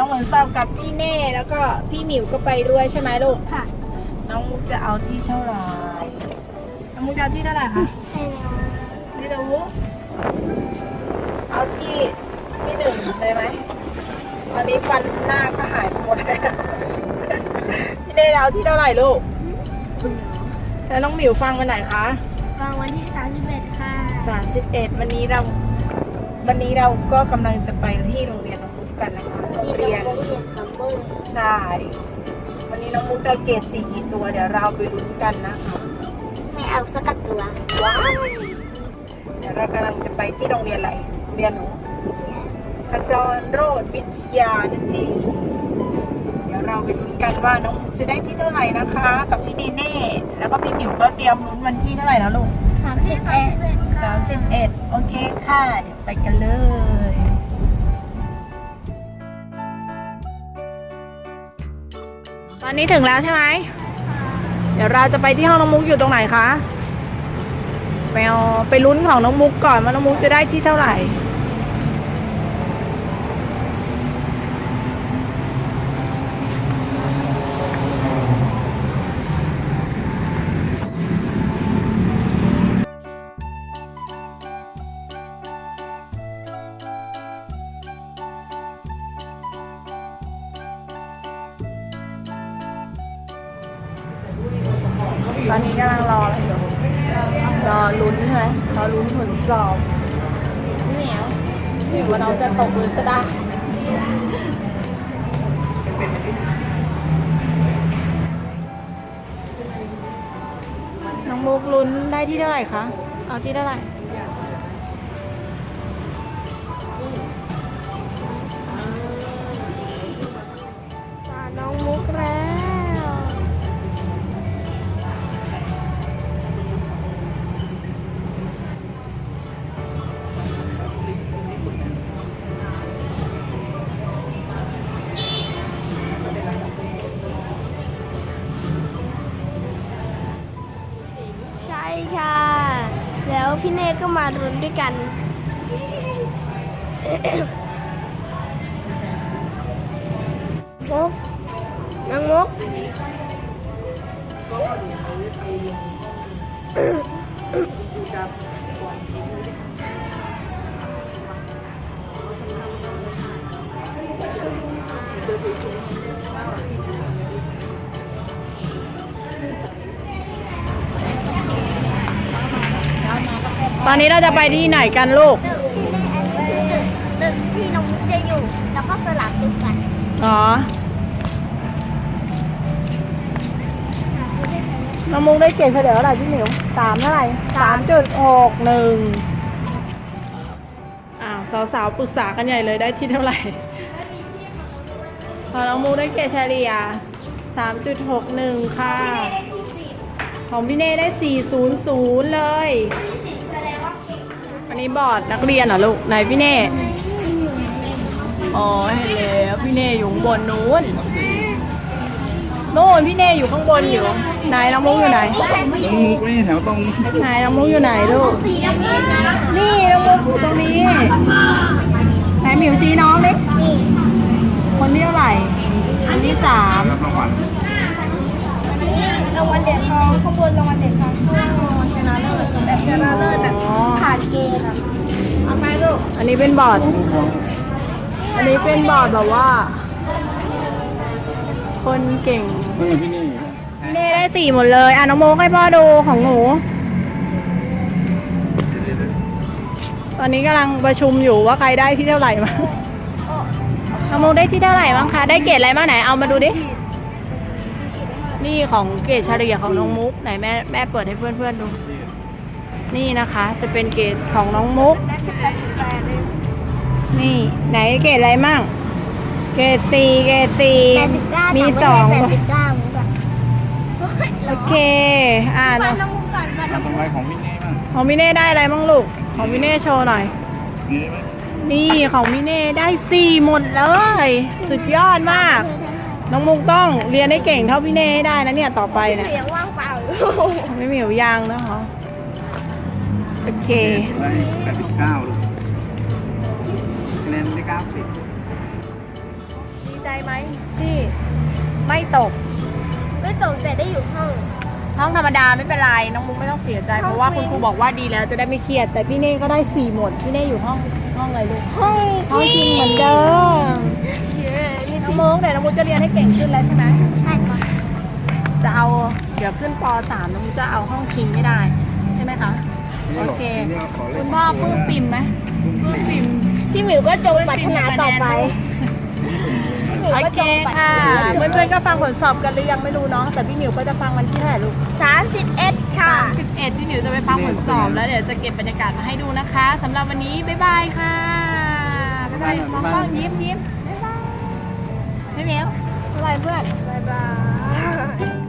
องเหมือนสอบกับพี่เน่แล้วก็พี่หมิวก็ไปด้วยใช่ไหมลูกค่ะ น้องมุกจะเอาที่เท่าไหร่น้องมุกจะเอาที่เท่าไหร่คะไม่รู้เอาที่ที่หนึ่งเลยไหมตอนนี้ฟันหน้าก็หายไปหมดแล้วพี่เน่เอาที่เท่าไหร่ลูกแล้วน้องหมิวฟังวันไหนคะวางวันที่31ค่ะสามสิบเอ็ดวันนี้เรา วันนี้เราก็กำลังจะไปที่โรงเรียนน้องมุกกันนะคะโรงเรียนโรงเรียนซัมเบอร์ใช่วันนี้น้องมุกจะเกรดสี่กี่ตัวเดี๋ยวเราไปลุ้นกันนะคะไม่เอาสักตัวว้าวเดี๋ยวเรากำลังจะไปที่โรงเรียนอะไรโรงเรียนหนูขจรโรดวิทยานั่นเองเดี๋ยวเราไปลุ้นกันว่าน้องมุกจะได้ที่เท่าไหร่นะคะ กับพี่เนเน่แล้วก็พี่หมิวก็เตรียมลุ้นวันที่เท่าไหร่แล้วลูกสามสิบเอ็ด โอเคค่ะ เดี๋ยวไปกันเลยตอนนี้ถึงแล้วใช่ไหม เดี๋ยวเราจะไปที่ห้องน้องมุกอยู่ตรงไหนคะ ไปเอาไปลุ้นของน้องมุกก่อนว่าน้องมุกจะได้ที่เท่าไหร่ ตอนนี้กำลังรออะไรอยู่รอลุ้นใช่ไหมรอลุ้นผลสอบเหนียวหรือว่าน้องจะตกหรือจะได้น้องมุกลุ้นได้ที่เท่าไหร่คะ เอาที่เท่าไหร่ ก็มารุนด้วยกันมุกน้องมุก ตอนนี้เราจะไปที่ไหนกันลูก ตึกที่น้องมุกจะอยู่ แล้วก็สลับตึกกันอ๋อ น้องมุกได้เกรดเฉลี่ยเท่าไหร่พี่หมิวสามเท่าไหร่สามจุดหกหนึ่งอ้าวสาวๆปรึกษากันใหญ่เลยได้ที่เท่าไหร่พอน้องมุกได้เกรดเฉลี่ยสามจุดหกหนึ่งค่ะ ของพี่เน่ได้สี่ศูนย์ศูนย์เลย นนี้บอร์ดนักเรียนเหรอลูกไหนพี่เน่อ๋อเห็นแล้วพี่เน่อยู่ข้างบนนู้นนู้นพี่เน่อยู่ข้างบนอยู่ไหนน้องมุกอยู่ไหนน้องมุกนี่แถวตรงไหนน้องมุกอยู่ไหนลูกสีน้ำเงินนะนี่น้องมุกอยู่ตรงนี้ไหนหมิวชี้น้องดินี่คนที่เท่าไหร่อันที่สามรับรางวัลรางวัลเหรียญทองข้างบนรางวัลเหรียญทองข้างล่างรางวัลชนะเลิศแบบชนะเลิศแบบผ่าน เอาไปลูกอันนี้เป็นบอร์ด อันนี้เป็นบอร์ดแบบว่า คนเก่งนั่นไงพี่นี่พี่เน่ได้สี่หมดเลย อะน้องโมกให้พ่อดูของหนู ตอนนี้กำลังประชุมอยู่ว่าใครได้ที่เท่าไหร่มาน้องโมกได้ที่เท่าไหร่บ้างคะ ได้เกรดอะไรบ้างไหน เอามาดูดิ นี่ของเกรดเฉลี่ยของน้องมุกไหนแม่แม่เปิดให้เพื่อนๆดู นี่นะคะจะเป็นเกรดของน้องมุก นี่ไหนเกรดอะไรมั่ง เกรดสี่เกรดสี่แปดสิบเก้ามีแต่สองแปดสิบเก้ามุกอะโอเค อ่าปันะนน้องมุกก่อนปันน้องมุกทำไมของพี่นี่บ้างของพี่เน่ได้อะไรบ้างลูก ของพี่เน่โชว์หน่อย นี่ได้ไหมนี่ของพี่เน่ได้สี่หมดเลย สุดยอดมาก น้องมุกต้องเรียนให้เก่งเท่าพี่เน่ให้ได้นะเนี่ยต่อไปเนี่ยเสียงว่างเปล่าไม่มีอยู่ยางนะคะ โอเคได้แปดสิบเก้าลูกคะแนนได้เก้าสิบดีใจไหมที่ไม่ตก ไม่ตกแต่ได้อยู่ห้อง ห้องธรรมดาไม่เป็นไร น้องมุกไม่ต้องเสียใจ เพราะว่าคุณครูบอกว่าดีแล้วจะได้ไม่เครียด แต่พี่เน่ก็ได้สี่หมด พี่เน่อยู่ห้องห้องอะไรลูก ห้องห้องจริงเหมือนเดิมน้องมุกเดี๋ยวน้องมุกจะเรียนให้เก่งขึ้นแล้วใช่ไหมใช่ค่ะจะเอาเดี๋ยวขึ้นป .3 น้องมุกจะเอาห้องคิงไม่ได้ ใช่ไหมคะ โอเค คุณพ่อปลื้มปิ่มไหมปลื้มปิ่ม พี่หมิวก็จงปรารถนาต่อไปโอเคค่ะ เพื่อนๆก็ฟังผลสอบกันหรือยังไม่รู้เนาะแต่พี่หมิวก็จะฟังวันที่เท่าไหร่ลูกสามสิบเอ็ดค่ะ 31 พี่หมิวจะไปฟังผลสอบแล้วเดี๋ยวจะเก็บบรรยากาศมาให้ดูนะคะสำหรับวันนี้ บ๊ายบายค่ะ บ๊ายบายมองกล้องยิ้มยิ้มบ๊ายบายพี่หมิวบ๊ายบายเพื่อน บ๊ายบาย